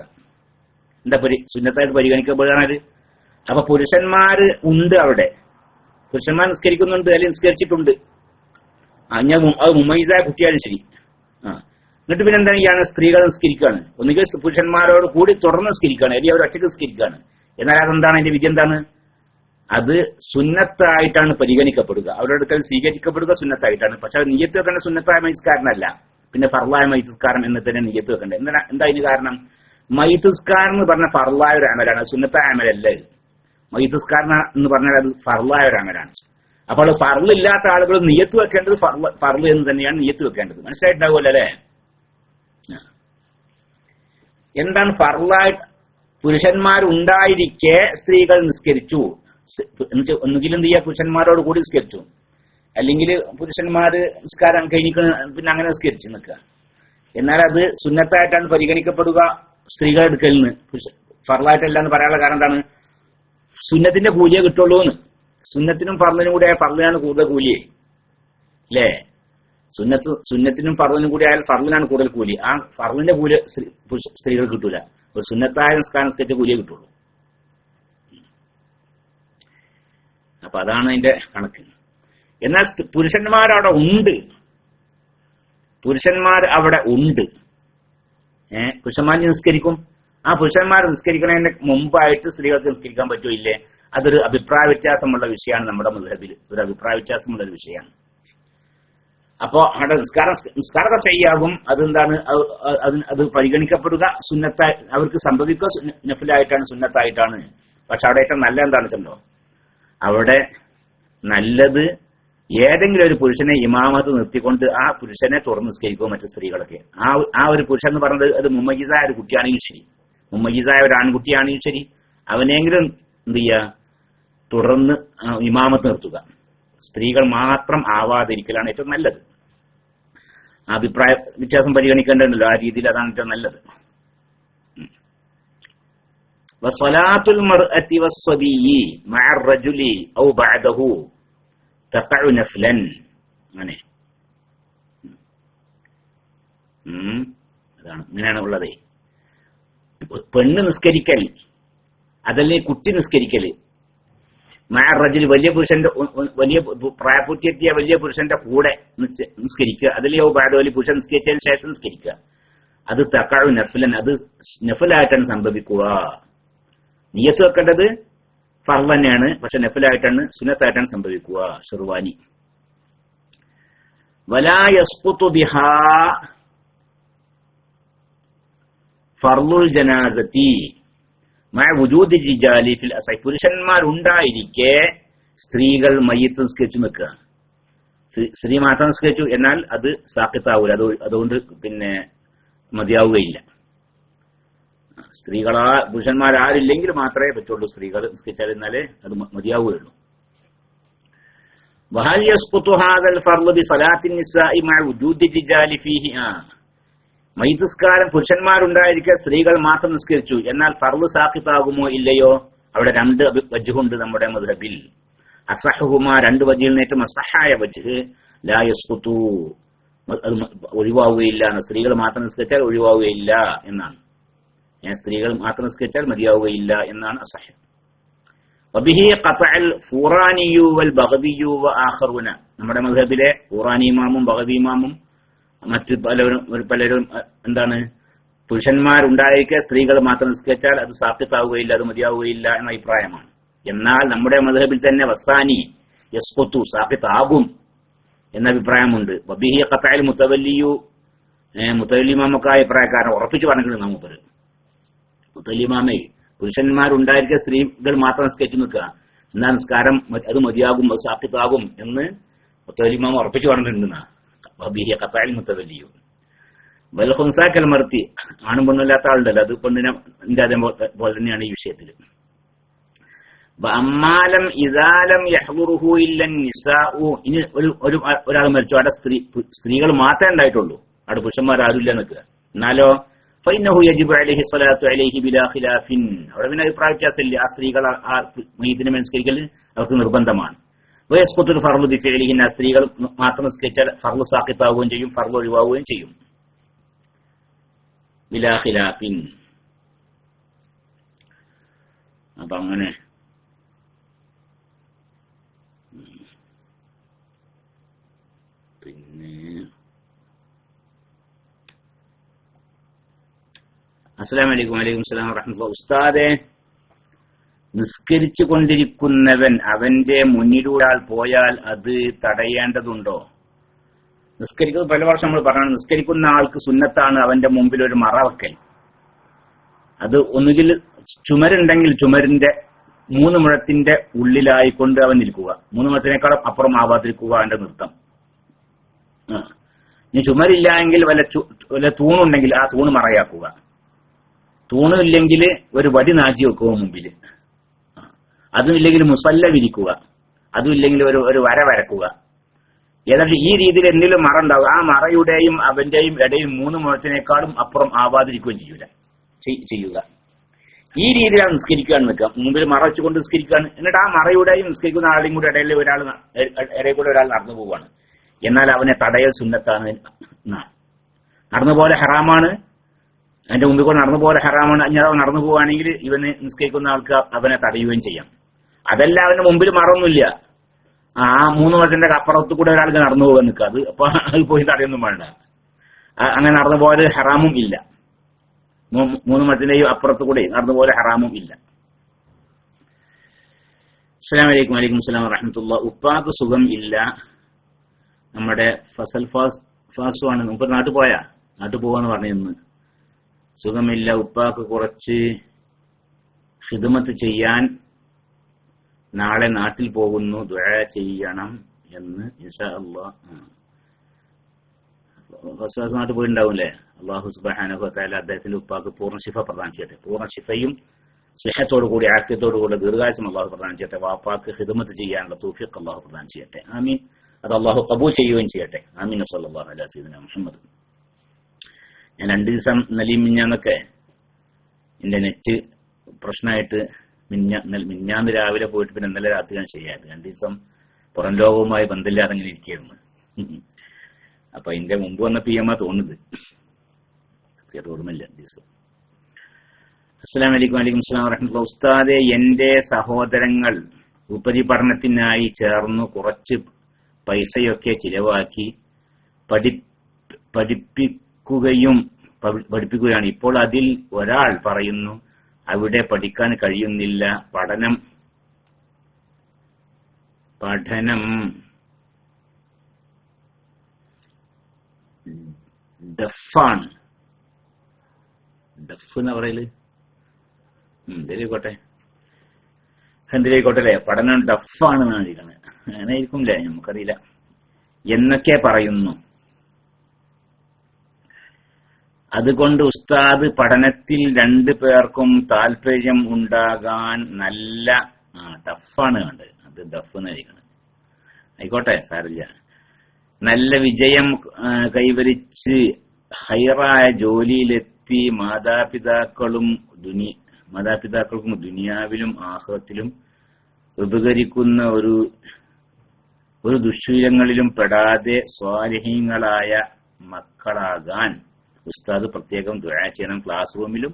എന്താ പരി സുന്നത്തായിട്ട് പരിഗണിക്കപ്പെടുകയാണത്? അപ്പൊ പുരുഷന്മാര് ഉണ്ട് അവിടെ. പുരുഷന്മാർ നിസ്കരിക്കുന്നുണ്ട് അല്ലെങ്കിൽ നിസ്കരിച്ചിട്ടുണ്ട്. ആ അത് മുമ്മൈസായ കുട്ടിയാലും ശരി. ആ. എന്നിട്ട് പിന്നെ എന്താണ്? ചെയ്യാണ് സ്ത്രീകൾ നിസ്കരിക്കുകയാണ്. ഒന്നുകിൽ പുരുഷന്മാരോട് കൂടി തുടർന്ന് നിസ്കരിക്കുകയാണ് അല്ലെങ്കിൽ അവർ ഒറ്റയ്ക്ക് നിസ്കരിക്കുകയാണ്. എന്നാൽ അതെന്താണ് അതിന്റെ വിധി എന്താണ്? അത് സുന്നത്തായിട്ടാണ് പരിഗണിക്കപ്പെടുക. അവരുടെ അടുക്കൽ സ്വീകരിക്കപ്പെടുക സുന്നത്തായിട്ടാണ്. പക്ഷെ നിയത്ത് വെക്കേണ്ട സുന്നത്തായ മൈസ്കാരനല്ല പിന്നെ ഫർലായ മൈസ്കാരം എന്ന് തന്നെ നിയത്ത് വെക്കേണ്ടത്. എന്താ എന്താ അതിന് കാരണം? മൈത്തുസ്കാരം എന്ന് പറഞ്ഞ ഫർലായ ഒരു അമലാണ്. സുന്നത്തായ അമലല്ല ഇത്. എന്ന് പറഞ്ഞാൽ അത് ഫർലായ ഒരു അമലാണ്. അപ്പോൾ ഫർലില്ലാത്ത ആളുകൾ നിയത്ത് വെക്കേണ്ടത് ഫർൾ എന്ന് തന്നെയാണ് നിയത്ത് വെക്കേണ്ടത്. മനസ്സിലായിട്ടുണ്ടാവുമല്ലോ അല്ലേ? എന്താണ് ഫർലായി പുരുഷന്മാരുണ്ടായിരിക്കെ സ്ത്രീകൾ നിസ്കരിച്ചു. ഒന്നുകിൽ എന്ത് ചെയ്യുക പുരുഷന്മാരോട് കൂടി നിസ്കരിച്ചു. അല്ലെങ്കിൽ പുരുഷന്മാര് നിസ്കാരം കഴിഞ്ഞിട്ട് പിന്നെ അങ്ങനെ നിസ്കരിച്ചു നിൽക്കുക. എന്നാൽ അത് സുന്നത്തായിട്ടാണ് പരിഗണിക്കപ്പെടുക സ്ത്രീകൾ എടുക്കലിൽ നിന്ന്. ഫർലായിട്ടല്ല എന്ന് പറയാനുള്ള കാരണം എന്താണ്? സുന്നത്തിന്റെ കൂലിയെ കിട്ടുള്ളൂ എന്ന്. സുന്നത്തിനും ഫർലിനും കൂടി ആയ ഫർലിനാണ് കൂടുതൽ കൂലിയെ. അല്ലേ സുന്നത്ത് സുന്നത്തിനും ഫർലിനും കൂടി ആയാൽ ഫർലിനാണ് കൂടുതൽ കൂലി. ആ ഫർലിന്റെ കൂലി സ്ത്രീകൾ കിട്ടൂല. ഒരു സുന്നത്തായ നിസ്കാരം നിസ്കരിച്ച കൂലിയെ കിട്ടുള്ളൂ. അപ്പൊ അതാണ് അതിന്റെ കണക്ക്. എന്നാൽ പുരുഷന്മാർ അവിടെ ഉണ്ട്. പുരുഷന്മാർ അവിടെ ഉണ്ട്. ഏർ പുരുഷന്മാർ നിസ്കരിക്കും. ആ പുരുഷന്മാർ നിസ്കരിക്കണതിന് മുമ്പായിട്ട് സ്ത്രീകൾക്ക് നിസ്കരിക്കാൻ പറ്റൂ ഇല്ലേ? അതൊരു അഭിപ്രായ വ്യത്യാസമുള്ള വിഷയമാണ് നമ്മുടെ മുതലിൽ ഒരു അഭിപ്രായ വ്യത്യാസമുള്ള ഒരു വിഷയമാണ്. അപ്പോ അവിടെ നിസ്കാരം നിസ്കാരത ചെയ്യാകും അതെന്താണ്? അത് പരിഗണിക്കപ്പെടുക. സുന്നത്തായി അവർക്ക് സംഭവിക്കുക നഫിലായിട്ടാണ് സുന്നത്തായിട്ടാണ്. പക്ഷെ അവിടെ ഏറ്റവും നല്ല എന്താണ് വെച്ചല്ലോ അവിടെ നല്ലത് ഏതെങ്കിലും ഒരു പുരുഷനെ ഇമാമത്ത് നിർത്തിക്കൊണ്ട് ആ പുരുഷനെ തുറന്ന് നിസ്കരിക്കുക മറ്റു സ്ത്രീകളൊക്കെ. ആ ആ ഒരു പുരുഷൻ എന്ന് പറഞ്ഞത് അത് മുമ്മഗീസായ ഒരു കുട്ടിയാണെങ്കിൽ ശരി. മുമ്മഗീസായ ഒരു ആൺകുട്ടിയാണെങ്കിൽ ശരി. അവനെങ്കിലും എന്ത് ചെയ്യുക? തുടർന്ന് ഇമാമത്ത് നിർത്തുക. സ്ത്രീകൾ മാത്രം ആവാതിരിക്കലാണ് ഏറ്റവും നല്ലത്. അഭിപ്രായ വ്യത്യാസം പരിഗണിക്കേണ്ടതുണ്ടല്ലോ ആ രീതിയിൽ അതാണ് ഏറ്റവും നല്ലത് ഉം. وصلاة المرأة والصبي مع الرجل أو بعده تقع نفلا അങ്ങനെ ഉം. അതാണ് ഇങ്ങനെയാണ് ഉള്ളത് പെണ്ണ് നിസ്കരിക്കൽ അതല്ലേ കുട്ടി നിസ്കരിക്കൽ മാറജിൽ വലിയ പുരുഷന്റെ വലിയ പ്രായപൂർത്തിയെത്തിയ വലിയ പുരുഷന്റെ കൂടെ നിസ്- നിസ്കരിക്കുക. അതിലെയോ വലിയ പുരുഷൻ നിസ്കരിച്ചതിന് ശേഷം നിസ്കരിക്കുക. അത് തക്കാഴു നഫലൻ അത് നഫലായിട്ടാണ് സംഭവിക്കുക. നിയത്ത് വെക്കേണ്ടത് ഫർൾ തന്നെയാണ് പക്ഷെ നഫലായിട്ടാണ് സുനത്തായിട്ടാണ് സംഭവിക്കുക. ഷെർവാനി. ബിഹാ ഫർലുൽ ജനാസത്തി. രിജാലി ഫിൽ പുരുഷന്മാരുണ്ടായിരിക്കെ സ്ത്രീകൾ മയ്യത്ത് നിസ്കരിച്ചു നിൽക്കുക സ്ത്രീ മാത്രം നിസ്കരിച്ചു എന്നാൽ അത് സാക്കിത്താവൂല. അത് അതുകൊണ്ട് പിന്നെ മതിയാവുകയില്ല. സ്ത്രീകളാ പുരുഷന്മാരാരില്ലെങ്കിൽ മാത്രമേ പറ്റുള്ളൂ സ്ത്രീകൾ നിസ്കരിച്ചാൽ എന്നാലേ അത് മതിയാവുകയുള്ളൂ. വഹൽ ഫർൾ ബി സലാത്തിൻ നിസാഇ മഅ വജൂദി റിജാലി ആ. മൈതസ്കാരം പുരുഷന്മാരുണ്ടായിരിക്കെ സ്ത്രീകൾ മാത്രം നിസ്കരിച്ചു. എന്നാൽ ഫർദ് സാഖിത്താകുമോ ഇല്ലയോ? അവിടെ രണ്ട് വജുണ്ട് നമ്മുടെ മദ്ഹബിൽ. അസഹുമാ രണ്ട് വജിയിൽ നേറ്റം അസഹായ വജ് ലായസ്കുത്തു അത് ഒഴിവാവുകയില്ല. സ്ത്രീകൾ മാത്രം നിസ്കരിച്ചാൽ ഒഴിവാവുകയില്ല എന്നാണ്. ഞാൻ സ്ത്രീകൾ മാത്രം നിസ്കരിച്ചാൽ മതിയാവുകയില്ല എന്നാണ് അസഹ്യം വബിഹി ഖതഅൽ ഫുറാനിയു വൽ ബഗവിയു വ നമ്മുടെ മദ്ഹബിലെ ഫുറാനി ഇമാമും ബഗവി ഇമാമും മറ്റ് പലരും പലരും എന്താണ് പുരുഷന്മാർ പുരുഷന്മാരുണ്ടായിരിക്കെ സ്ത്രീകൾ മാത്രം നിസ്കരിച്ചാൽ അത് സാധ്യത്താവുകയില്ല അത് മതിയാവുകയില്ല എന്ന അഭിപ്രായമാണ്. എന്നാൽ നമ്മുടെ മധുഹബിൽ തന്നെ വസാനി യസ്കൊത്തു സാധ്യത്താകും എന്ന അഭിപ്രായമുണ്ട്. ബബിഹി കത്തായൽ മുത്തവല്ലിയു മുത്തവല്ലിമാമൊക്കെ അഭിപ്രായക്കാരൻ ഉറപ്പിച്ചു പറഞ്ഞിട്ടുണ്ട് നമുക്കൊരു പുരുഷന്മാർ പുരുഷന്മാരുണ്ടായിരിക്കെ സ്ത്രീകൾ മാത്രം നിസ്കരിച്ചു നിൽക്കുക. എന്നാൽ നിസ്കാരം അത് മതിയാകും അത് സാധ്യത്താകും എന്ന് മുത്തവല്ലിമാമ ഉറപ്പിച്ചു പറഞ്ഞിട്ടുണ്ട് ബബിഹി കത്തായാലും മുത്തവല്ലിയു. ബൽഹുൻസാക്കൽ മർത്തി ആണും പെണ്ണുമില്ലാത്ത ആളുണ്ടല്ലോ. അത് പെണ്ണിനെ അതേ പോലെ തന്നെയാണ് ഈ വിഷയത്തിൽ. അമ്മാലം ഇതാലം യഹ്ബുറുഹു ഇല്ല നിസാഉ. ഇനി ഒരു ഒരു ഒരാൾ മരിച്ചു. അവിടെ സ്ത്രീ സ്ത്രീകൾ മാത്രമേ ഉണ്ടായിട്ടുള്ളൂ. അവിടെ പുരുഷന്മാർ ആരുമില്ല നിൽക്കുക എന്നാലോ ഫൈനഹു യജിബു അലൈഹി സ്വലാത്തു അലൈഹി ബിലാ ഖിലാഫിൻ. അവിടെ പിന്നെ അഭിപ്രായ വ്യത്യാസമില്ല. ആ സ്ത്രീകൾ ആ- മയ്യത്തിനെ മനസ്കരിക്കൽ അവർക്ക് നിർബന്ധമാണ്. വയസ്കുത്തുൽ ഫർളു ബി ഫിഅലിഹിൻ ആ സ്ത്രീകൾ മാത്രം നിസ്കരിച്ചാൽ ഫർളു സാഖിത്താവുകയും ചെയ്യും ഫർളു ഒഴിവാവുകയും ചെയ്യും ബിലാ ഖിലാഫിൻ അപ്പൊ അങ്ങനെ പിന്നെ അസ്സലാം വലൈക്കും വലൈക്കും സ്ലാം വറഹമുല്ല ഉസ്താദെ നിസ്കരിച്ചു കൊണ്ടിരിക്കുന്നവൻ അവന്റെ മുന്നിലൂടെ പോയാൽ അത് തടയേണ്ടതുണ്ടോ? നിസ്കരിക്കുന്നത് പല വർഷം നമ്മൾ പറഞ്ഞു നിസ്കരിക്കുന്ന ആൾക്ക് സുന്നത്താണ് അവന്റെ മുമ്പിൽ ഒരു മറവക്കൽ. അത് ഒന്നുകിൽ ചുമരുണ്ടെങ്കിൽ ചുമരിന്റെ മൂന്ന് മുഴത്തിന്റെ ഉള്ളിലായിക്കൊണ്ട് അവൻ നിൽക്കുക. മൂന്ന് മുഴത്തിനേക്കാളും അപ്പുറം ആവാതിരിക്കുക അവന്റെ നൃത്തം. ഇനി ചുമരില്ല എങ്കിൽ വല്ല വല്ല തൂണുണ്ടെങ്കിൽ ആ തൂണ് മറയാക്കുക. തൂണില്ലെങ്കിൽ ഒരു വടി നാട്ടി വെക്കുക മുമ്പിൽ അതും ഇല്ലെങ്കിൽ മുസല്ല വിരിക്കുക. അതുമില്ലെങ്കിൽ ഒരു ഒരു വര വരക്കുക. ഏതാണ്ട് ഈ രീതിയിൽ എന്തെങ്കിലും മറ ഉണ്ടാവുക. ആ മറയുടെയും അവന്റെയും ഇടയിൽ മൂന്ന് മുഴത്തിനേക്കാളും അപ്പുറം ആവാതിരിക്കുകയും ചെയ്യൂല. ചെയ്യുക. ഈ രീതിയിലാണ് നിസ്കരിക്കുകയാണ് നിൽക്കുക മുമ്പിൽ മറ വെച്ചുകൊണ്ട് നിസ്കരിക്കുകയാണ്. എന്നിട്ട് ആ മറയുടെയും നിസ്കരിക്കുന്ന ആളുടെയും കൂടെ ഇടയിൽ ഒരാൾ ഇടയിൽ കൂടെ ഒരാൾ നടന്നു പോവുകയാണ്. എന്നാൽ അവനെ തടയൽ സുന്നത്താണ്. നടന്നു പോലെ ഹറാമാണ്. അതിന്റെ മുമ്പിൽ കൂടെ നടന്നു പോലെ ഹറാമാണ്. ഞാൻ നടന്നു പോവുകയാണെങ്കിൽ ഇവന് നിസ്കരിക്കുന്ന ആൾക്ക് അവനെ തടയുകയും ചെയ്യാം. അതല്ല അവന്റെ മുമ്പിൽ മറൊന്നുമില്ല. ആ മൂന്ന് വർഷത്തിന്റെ അപ്പുറത്ത് കൂടെ ഒരാൾക്ക് നടന്നു പോകാൻ നിൽക്കുക. അത് അപ്പൊ അത് പോയി തടയൊന്നും വേണ്ട. അങ്ങനെ നടന്നു പോയാൽ ഹറാമും ഇല്ല. മൂന്ന് മതത്തിന്റെയും അപ്പുറത്ത് കൂടെ നടന്നു പോലെ ഹറാമും ഇല്ല. അസ്സാം വലൈക്കും വലൈക്കും അസ്സലാം വറഹമത്തുള്ള. ഉപ്പാക്ക് സുഖം ഇല്ല. നമ്മുടെ ഫസൽ ഫാസ് ഫാസു ആണ്. മുമ്പ് നാട്ടിൽ പോയാ? നാട്ടിൽ പോവാന്ന് പറഞ്ഞിരുന്നു സുഖമില്ല. ഉപ്പാക്ക് കുറച്ച് ഹിദമത്ത് ചെയ്യാൻ നാളെ നാട്ടിൽ പോകുന്നു ദുആ ചെയ്യണം എന്ന് ഇൻഷാ അള്ളാഹ് ക്ലാസ് നാട്ടിൽ പോയിട്ടുണ്ടാവില്ലേ? അള്ളാഹു സുബാനഹു താല അദ്ദേഹത്തിന്റെ ഉപ്പാക്ക് പൂർണ ശിഫ പ്രദാനം ചെയ്യട്ടെ. പൂർണ ശിഫയും സ്നേഹത്തോടു കൂടി ആക്യത്തോടു കൂടി ദീർഘായുസം അള്ളാഹു പ്രദാനം ചെയ്യട്ടെ. വാപ്പാക്ക് ഹിദമത്ത് ചെയ്യാനുള്ള തൗഫീഖ് അള്ളാഹു പ്രദാനം ചെയ്യട്ടെ. ആമീൻ. അത് അള്ളാഹു കബൂൽ ചെയ്യുകയും ചെയ്യട്ടെ. ആമീൻ. സല്ലല്ലാഹു അലൈഹി സീദന മുഹമ്മദ്. ഞാൻ രണ്ട് ദിവസം ഇന്നലെയും മിഞ്ഞാന്നൊക്കെ എന്റെ നെറ്റ് പ്രശ്നമായിട്ട് മിഞ്ഞ മിന്നാന്ന് രാവിലെ പോയിട്ട് പിന്നെ ഇന്നലെ രാത്രി ഞാൻ ശരിയായത് രണ്ടു ദിവസം പുറം ലോകവുമായി ബന്ധമില്ലാതെ ഇങ്ങനെ ഇരിക്കുകയായിരുന്നു. അപ്പൊ അതിന്റെ മുമ്പ് വന്ന പി എം ആ തോന്നുന്നത്. ഓർമ്മയില്ല ദിവസം. അസ്സലാം വലൈക്കും വലൈക്കും അസ്സാം വറഹമുല്ല ഉസ്താദെ എന്റെ സഹോദരങ്ങൾ ഉപരിപഠനത്തിനായി ചേർന്നു കുറച്ച് പൈസയൊക്കെ ചിലവാക്കി പഠി പഠിപ്പിക്കുകയും പഠി- പഠിപ്പിക്കുകയാണ്. ഇപ്പോൾ അതിൽ ഒരാൾ പറയുന്നു അവിടെ പഠിക്കാൻ കഴിയുന്നില്ല. പഠനം. പഠനം. ഡഫാണ് ഡഫ് എന്നാ പറയൽ? എന്തേലോട്ടെ എന്തിലേക്കോട്ടെ അല്ലേ? പഠനം ഡഫാണെന്നാണ് ഇരിക്കുന്നത് അങ്ങനെ ഇരിക്കും അല്ലേ? നമുക്കറിയില്ല. എന്നൊക്കെ പറയുന്നു. അതുകൊണ്ട് ഉസ്താദ് പഠനത്തിൽ രണ്ടു പേർക്കും താല്പര്യം ഉണ്ടാകാൻ നല്ല ടഫാണ് കണ്ട് അത് ഡഫ് എന്നായിരിക്കണം ആയിക്കോട്ടെ സാരില്ല നല്ല വിജയം കൈവരിച്ച് ഹൈറായ ജോലിയിലെത്തി മാതാപിതാക്കളും ദുനി മാതാപിതാക്കൾക്കും ദുനിയാവിലും ആഹ്ലത്തിലും ഉപകരിക്കുന്ന ഒരു ഒരു ദുശ്ശീലങ്ങളിലും പെടാതെ സ്വാലിഹീങ്ങളായ മക്കളാകാൻ ഉസ്താദ് പ്രത്യേകം ദുരാ ചെയ്യണം ക്ലാസ് റൂമിലും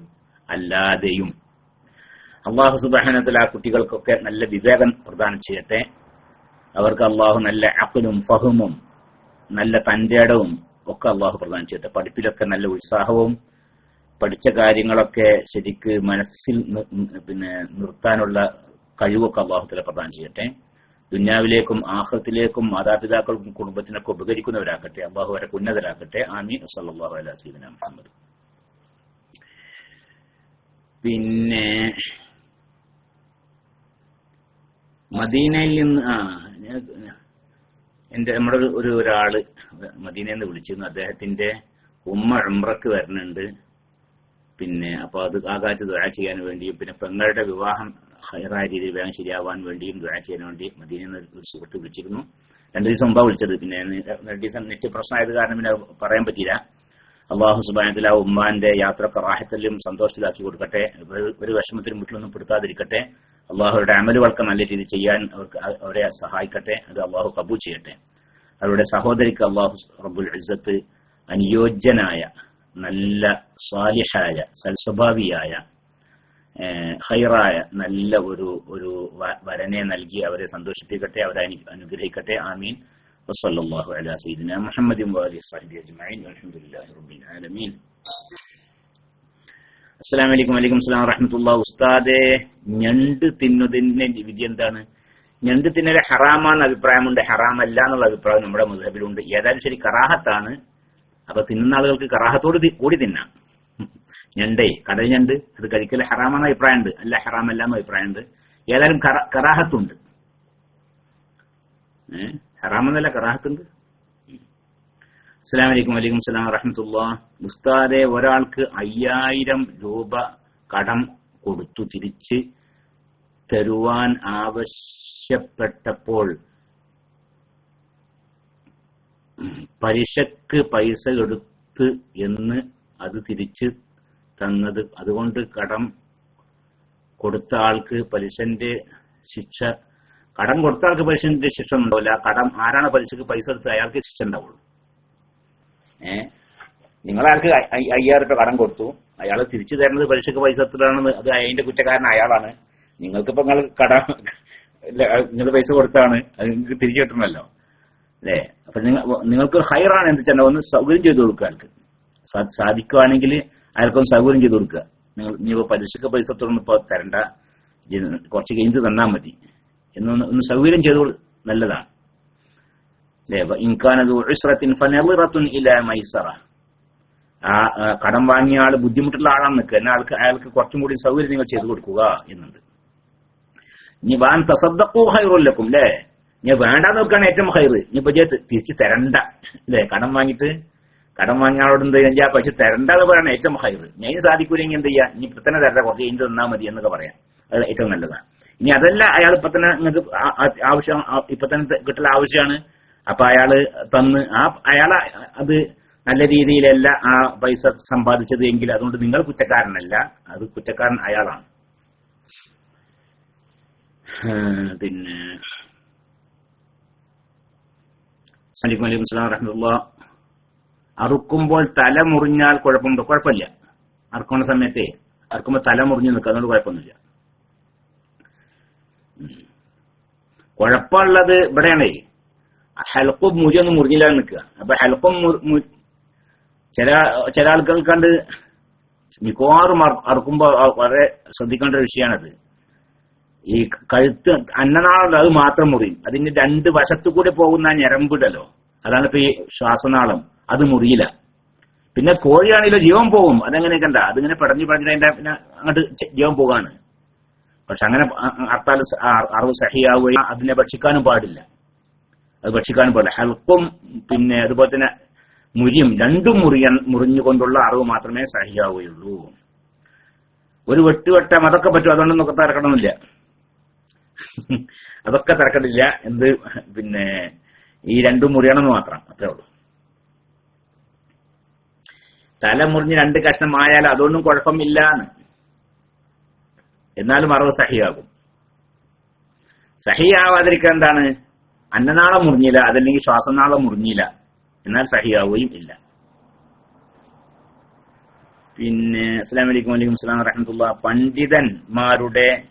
അല്ലാതെയും. അള്ളാഹു സുബാനത്തിൽ ആ കുട്ടികൾക്കൊക്കെ നല്ല വിവേകം പ്രദാനം ചെയ്യട്ടെ. അവർക്ക് അള്ളാഹു നല്ല അക്കലും ഫഹമും നല്ല തന്റെടവും ഒക്കെ അള്ളാഹു പ്രദാനം ചെയ്യട്ടെ. പഠിപ്പിലൊക്കെ നല്ല ഉത്സാഹവും പഠിച്ച കാര്യങ്ങളൊക്കെ ശരിക്ക് മനസ്സിൽ പിന്നെ നിർത്താനുള്ള കഴിവൊക്കെ അള്ളാഹുത്തിലെ പ്രദാനം ചെയ്യട്ടെ. ദുന്യാവിലേക്കും ആഹ്ലത്തിലേക്കും മാതാപിതാക്കൾക്കും കുടുംബത്തിനൊക്കെ ഉപകരിക്കുന്നവരാക്കട്ടെ അബ്ബാഹു വരെ ഉന്നതരാക്കട്ടെ. ആമീൻ. സല്ലാഹു അലാ മുഹമ്മദ്. പിന്നെ മദീനയിൽ നിന്ന് ആ എന്റെ നമ്മുടെ ഒരു- ഒരു ഒരാൾ മദീനയിൽ നിന്ന് വിളിച്ചിരുന്നു. അദ്ദേഹത്തിന്റെ ഉമ്മ ഉംറക്ക് വരുന്നുണ്ട്. പിന്നെ അപ്പൊ അത് ആ ദുആ ചെയ്യാൻ വേണ്ടിയും പിന്നെ പെങ്ങളുടെ വിവാഹം ഹൈറായ രീതിയിൽ വേഗം ശരിയാവാൻ വേണ്ടിയും ദുആ ചെയ്യാൻ വേണ്ടി മദീനെ ഒരു സുഹൃത്ത് വിളിച്ചിരുന്നു. രണ്ടു ദിവസം മുമ്പാ വിളിച്ചത്. പിന്നെ രണ്ടു ദിവസം നെറ്റ് പ്രശ്നമായത് കാരണം പിന്നെ പറയാൻ പറ്റിയില്ല. അള്ളാഹു സുബാനത്തിൽ ആ ഉമ്മാന്റെ യാത്രയ്ക്ക് റാഹത്തിലും സന്തോഷത്തിലാക്കി കൊടുക്കട്ടെ. ഒരു- വിഷമത്തിനും വീട്ടിലൊന്നും പെടുത്താതിരിക്കട്ടെ. അള്ളാഹുരുടെ അമലുകൾക്ക് നല്ല രീതിയിൽ ചെയ്യാൻ അവർക്ക് അവരെ സഹായിക്കട്ടെ. അത് അള്ളാഹു കബൂ ചെയ്യട്ടെ. അവരുടെ സഹോദരിക്ക് അള്ളാഹു റബുൽ ഇസ്സത്ത് അനുയോജ്യനായ നല്ല സ്വാലിഹായ സൽസ്വഭാവിയായ ഹൈറായ നല്ല ഒരു ഒരു വരനെ നൽകി അവരെ സന്തോഷിപ്പിക്കട്ടെ അവരെ അനുഗ്രഹിക്കട്ടെ. ആമീൻ. വസല്ലല്ലാഹു അലാ സയ്യിദിന മുഹമ്മദിൻ വഅലിഹി വസഹ്ബിഹി അജ്മഈൻ. വൽഹംദുലില്ലാഹി റബ്ബിൽ ആലമീൻ. അസ്സലാമു അലൈക്കും വലൈക്കും സ്സലാം വറഹ്മത്തുള്ളാഹി ഉസ്താദെ. ഞണ്ട് തിന്നതിന്റെ വിധി എന്താണ്? ഞണ്ട് തിന്നൽ ഹറാമാന്ന് അഭിപ്രായമുണ്ട്. ഹറാമല്ല എന്നുള്ള അഭിപ്രായം നമ്മുടെ മുസഹബിലുണ്ട് ഏതായാലും ശരി കറാഹത്താണ്. അപ്പൊ തിന്നുന്ന ആളുകൾക്ക് കറാഹത്തോട് കൂടി തിന്നാം. ഞണ്ടേ. കടൽ ഞണ്ട് അത് കഴിക്കൽ ഹറാമെന്ന അഭിപ്രായമുണ്ട്. അല്ല ഹറാമല്ല എന്ന അഭിപ്രായമുണ്ട്. ഏതായാലും കറ- കറാഹത്തുണ്ട്. ഏഹ് ഹറാമെന്നല്ല കറാഹത്തുണ്ട്. അസ്സലാമു അലൈക്കും വലൈക്കും സ്ലാം വറഹമത്തല്ല ഉസ്താദെ ഒരാൾക്ക് അയ്യായിരം രൂപ കടം കൊടുത്തു തിരിച്ച് തരുവാൻ ആവശ്യപ്പെട്ടപ്പോൾ പലിശക്ക് പൈസ എടുത്ത് എന്ന് അത് തിരിച്ച് തന്നത്. അതുകൊണ്ട് കടം കൊടുത്ത ആൾക്ക് പലിശന്റെ ശിക്ഷ കടം കൊടുത്ത ആൾക്ക് പലിശന്റെ ശിക്ഷ ഉണ്ടാവില്ല. കടം ആരാണ് പലിശക്ക് പൈസ എടുത്ത് അയാൾക്ക് ശിക്ഷ ഉണ്ടാവുള്ളൂ. ഏ? അ- അയ്യായിരം രൂപ കടം കൊടുത്തു. അയാൾ തിരിച്ചു തരുന്നത് പലിശക്ക് പൈസ എത്രയാണെന്ന് അത് അതിന്റെ കുറ്റക്കാരൻ അയാളാണ്. നിങ്ങൾക്കിപ്പോ നിങ്ങൾ കടം നിങ്ങൾ പൈസ കൊടുത്താണ് അത് നിങ്ങൾക്ക് തിരിച്ചു കിട്ടണമല്ലോ. അല്ലേ? അപ്പൊ നിങ്ങൾ നിങ്ങൾക്ക് ഹയറാണ് എന്ത് വെച്ചാൽ ഒന്ന് സൗകര്യം ചെയ്തു കൊടുക്കുക ആൾക്ക്. സാധിക്കുവാണെങ്കിൽ അയാൾക്കൊന്ന് സൗകര്യം ചെയ്ത് കൊടുക്കുക. നിങ്ങൾ നീ പലിശക്ക് പൈസ തുടർന്ന് ഇപ്പൊ തരണ്ട. കുറച്ച് കഴിഞ്ഞ് തന്നാൽ മതി. എന്നൊന്ന് ഒന്ന് സൗകര്യം ചെയ്തു കൊടു- നല്ലതാണ്. ആ കടം വാങ്ങിയ ആൾ ബുദ്ധിമുട്ടുള്ള ആളാണ് നിൽക്കുക. എന്നാൽ ആൾക്ക് അയാൾക്ക് കുറച്ചും കൂടി സൗകര്യം നിങ്ങൾ ചെയ്തു കൊടുക്കുക എന്നുണ്ട്. ഇനി വാൻ തസദ്ദക്കോ ഹൈറുല്ലക്കും അല്ലേ? ഇനി വേണ്ടാന്ന് നോക്കുകയാണ് ഏറ്റവും ഹൈറ് ഇനി ഇപ്പൊ ഇജ്ജ് തിരിച്ച് തരണ്ട. അല്ലേ? കടം വാങ്ങിയിട്ട് കടം വാങ്ങിയാളോട് എന്ത് ചെയ്യാ? പക്ഷെ തരണ്ട എന്ന് പറയണ ഏറ്റവും ഹൈർ ഞാൻ സാധിക്കൂലെങ്കിൽ എന്ത് ചെയ്യാ? ഇനി ഇപ്പൊ തന്നെ തരണ്ട കുറച്ച് കഴിഞ്ഞിട്ട് തന്നാൽ മതി എന്നൊക്കെ പറയാം. അത് ഏറ്റവും നല്ലതാണ്. ഇനി അതല്ല അയാൾ ഇപ്പൊ തന്നെ നിങ്ങൾക്ക് ആവശ്യം ഇപ്പൊ തന്നെ കിട്ടൽ ആവശ്യമാണ് അപ്പൊ അയാൾ തന്ന് ആ അയാൾ അത് നല്ല രീതിയിലല്ല ആ പൈസ സമ്പാദിച്ചത് എങ്കിൽ അതുകൊണ്ട് നിങ്ങൾ കുറ്റക്കാരനല്ല അത് കുറ്റക്കാരൻ അയാളാണ്. പിന്നെ. അലൈക്കും വലൈക്കും സ്ലാം വറഹമുല്ല അറുക്കുമ്പോൾ തല മുറിഞ്ഞാൽ കുഴപ്പമുണ്ടോ. കുഴപ്പമില്ല. അറുക്കുന്ന സമയത്തെ അറുക്കുമ്പോൾ തല മുറിഞ്ഞു നിൽക്കുക. അതുകൊണ്ട് കുഴപ്പമൊന്നുമില്ല. കുഴപ്പമുള്ളത് ഇവിടെയാണേ. ഹെൽക്കും മുരിയൊന്നും മുറിഞ്ഞില്ലാതെ നിൽക്കുക. അപ്പൊ ഹെൽക്കും ചില ചില ആളുകൾ കണ്ട് മിക്കവാറും അറുക്കുമ്പോൾ വളരെ ശ്രദ്ധിക്കേണ്ട ഒരു വിഷയമാണത്. ഈ കഴുത്ത് അന്നനാളുണ്ട് അത് മാത്രം മുറിയും അതിന്റെ രണ്ട് വശത്തു കൂടി പോകുന്ന ഞരമ്പിടലോ അതാണ് ഇപ്പൊ ഈ ശ്വാസനാളം. അത് മുറിയില്ല. പിന്നെ കോഴിയാണെങ്കിലും ജീവൻ പോകും. അതെങ്ങനെ കണ്ട? അതിങ്ങനെ പടഞ്ഞു പടഞ്ഞു അതിന്റെ പിന്നെ അങ്ങോട്ട് ജീവൻ പോകാണ്. പക്ഷെ അങ്ങനെ ഹർത്താൽ അറിവ് സഹിയാവുകയും അതിനെ ഭക്ഷിക്കാനും പാടില്ല. അത് ഭക്ഷിക്കാനും പാടില്ല. ഹൽക്കും പിന്നെ അതുപോലെ തന്നെ മുരിയും രണ്ടും മുറിയ മുറിഞ്ഞുകൊണ്ടുള്ള അറിവ് മാത്രമേ സഹിയാവുകയുള്ളൂ. ഒരു വെട്ടുവെട്ടം അതൊക്കെ പറ്റും. അതുകൊണ്ടൊന്നും തിരക്കണമെന്നില്ല. അതൊക്കെ തിരക്കണ്ടില്ല. എന്ത്? പിന്നെ ഈ രണ്ടും മുറിയണമെന്ന് മാത്രം. അത്രേ ഉള്ളൂ. തല മുറിഞ്ഞ് രണ്ട് കഷ്ണം ആയാൽ അതൊന്നും കുഴപ്പമില്ല എന്ന് എന്നാലും അറിവ് സഹിയാകും. സഹിയാവാതിരിക്കാൻ എന്താണ്? അന്നനാളം മുറിഞ്ഞില്ല അതല്ലെങ്കിൽ ശ്വാസനാളം മുറിഞ്ഞില്ല. എന്നാൽ സഹിയാവുകയും ഇല്ല. പിന്നെ അസ്സാം വലൈക്കും വലൈക്കും സ്ലാം വറഹമത്തുള്ള പണ്ഡിതന്മാരുടെ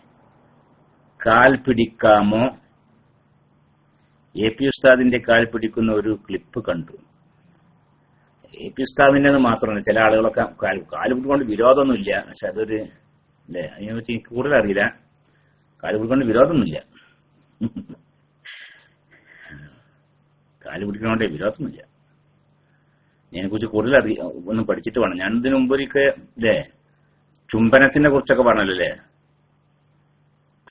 കാൽ പിടിക്കാമോ? എ പി ഉസ്താദിന്റെ കാൽ പിടിക്കുന്ന ഒരു ക്ലിപ്പ് കണ്ടു. പി ഉസ്താദിന്റെ മാത്രമല്ല ചില ആളുകളൊക്കെ കാലു കാൽ പിടിക്കൊണ്ട് വിരോധമൊന്നുമില്ല. പക്ഷെ അതൊരു അല്ലേ അതിനെ പറ്റി എനിക്ക് കൂടുതൽ അറിയില്ല. കാലുപിടിക്കൊണ്ട് വിരോധമൊന്നുമില്ല. കാൽ പിടിക്കണോണ്ടേ വിരോധമൊന്നുമില്ല. ഇതിനെക്കുറിച്ച് കൂടുതൽ അറി ഒന്നും പഠിച്ചിട്ട് വേണം. ഞാൻ ഇതിനു മുമ്പൊരിക്കെ അല്ലേ ചുംബനത്തിനെ കുറിച്ചൊക്കെ പറഞ്ഞല്ലോ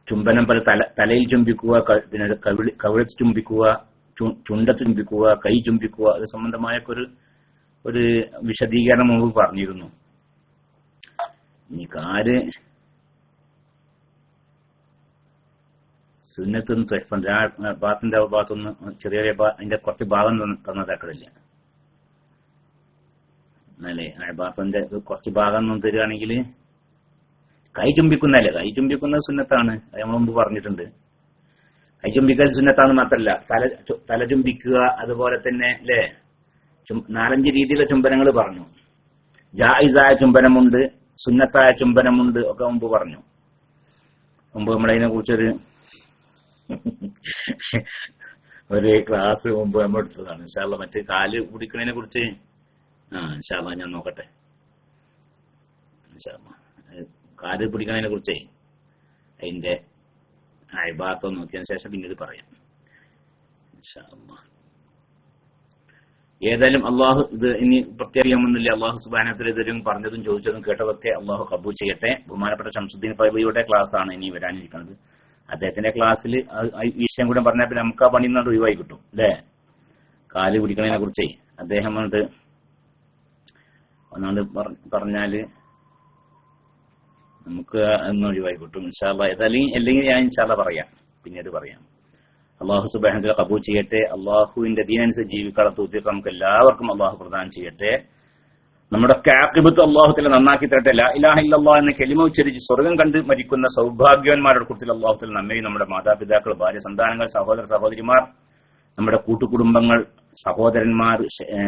ചുംബനം പോലെ തല തലയിൽ ചുംബിക്കുക പിന്നെ കവിളി കവിളത്ത് ചുംബിക്കുക ചുണ്ട ചുംബിക്കുക കൈ ചുംബിക്കുക അത് സംബന്ധമായൊക്കെ ഒരു ഒരു വിശദീകരണം മുമ്പ് പറഞ്ഞിരുന്നു. നിക്കാര് സുന്നത്തും ഭാഗത്തിന്റെ ഭാഗത്തൊന്ന് ചെറിയ ചെറിയ അതിന്റെ കുറച്ച് ഭാഗം തന്ന- തന്നതാക്കളില്ല അല്ലേ ആ ഭാഗത്തിന്റെ കുറച്ച് ഭാഗം ഒന്നും തരികയാണെങ്കിൽ കൈ ചുംബിക്കുന്നല്ലേ കൈ ചുംബിക്കുന്ന സുന്നത്താണ്. അത് നമ്മൾ മുമ്പ് പറഞ്ഞിട്ടുണ്ട്. കൈ ചുംബിക്കൽ സുന്നത്താണ് മാത്രല്ല. തല തല ചുംബിക്കുക അതുപോലെ തന്നെ അല്ലേ? നാലഞ്ച് രീതിയിലുള്ള ചുംബനങ്ങൾ പറഞ്ഞു. ജായിസായ ചുംബനമുണ്ട് സുന്നത്തായ ചുംബനമുണ്ട് ഒക്കെ മുമ്പ് പറഞ്ഞു. മുമ്പ് നമ്മളതിനെ കുറിച്ചൊരു ഒരു ക്ലാസ് മുമ്പ് നമ്മൾ എടുത്തതാണ്. ഇൻഷാല്ല മറ്റേ കാൽ കുടിക്കുന്നതിനെ കുറിച്ച്. ആ ഇൻഷാല്ല ഞാൻ നോക്കട്ടെ. കാൽ പിടിക്കുന്നതിനെ കുറിച്ചേ അതിന്റെ അയഭാഗത്തോ നോക്കിയതിന് ശേഷം പിന്നീട് പറയാം. ഇൻഷാല്ലാ. ഏതായാലും അള്ളാഹു ഇത് ഇനി പ്രത്യേകമൊന്നുമില്ല അള്ളാഹു സുബാനത്തിൽ ഇതുവരും പറഞ്ഞതും ചോദിച്ചതും കേട്ടതൊക്കെ അള്ളാഹു കബൂ ചെയ്യട്ടെ. ബഹുമാനപ്പെട്ട ഷംസുദ്ദീൻ ഫൈബിയുടെ ക്ലാസ് ആണ് ഇനി വരാനിരിക്കുന്നത്. അദ്ദേഹത്തിന്റെ ക്ലാസ്സിൽ വിഷയം കൂടെ പറഞ്ഞാൽ പിന്നെ നമുക്ക് ആ പണി നിന്നോട് ഒഴിവായി കിട്ടും അല്ലേ? കാൽ പിടിക്കണതിനെ കുറിച്ചേ അദ്ദേഹം കൊണ്ട് ഒന്നാണ്ട് പറ- പറഞ്ഞാൽ നമുക്ക് ഒന്ന് ഒഴിവായി കിട്ടും ഇൻഷാല്ല ഏതായാലും അല്ലെങ്കിൽ ഞാൻ ഇൻഷാല്ല പറയാം. പിന്നീട് പറയാം. അള്ളാഹു സുബാഹത്തിൽ കബൂൽ ചെയ്യട്ടെ. അള്ളാഹുവിന്റെ ദീനനുസരിച്ച് ജീവിക്കാനുള്ള തൂത്തിയൊക്കെ നമുക്ക് എല്ലാവർക്കും അള്ളാഹു പ്രദാനം ചെയ്യട്ടെ. നമ്മുടെ കാക്കിബത്ത് അള്ളാഹുത്തിലെ നന്നാക്കി തരട്ടെ. ലാ എന്ന കെലിമ ഉച്ചരിച്ച് സ്വർഗം കണ്ട് മരിക്കുന്ന സൗഭാഗ്യവാന്മാരുടെ കുറിച്ച് അള്ളാഹുത്തിൽ നമ്മയും നമ്മുടെ മാതാപിതാക്കൾ ഭാര്യ സന്താനങ്ങൾ സഹോദര സഹോദരിമാർ നമ്മുടെ കൂട്ടുകുടുംബങ്ങൾ സഹോദരന്മാർ സ്നേഹ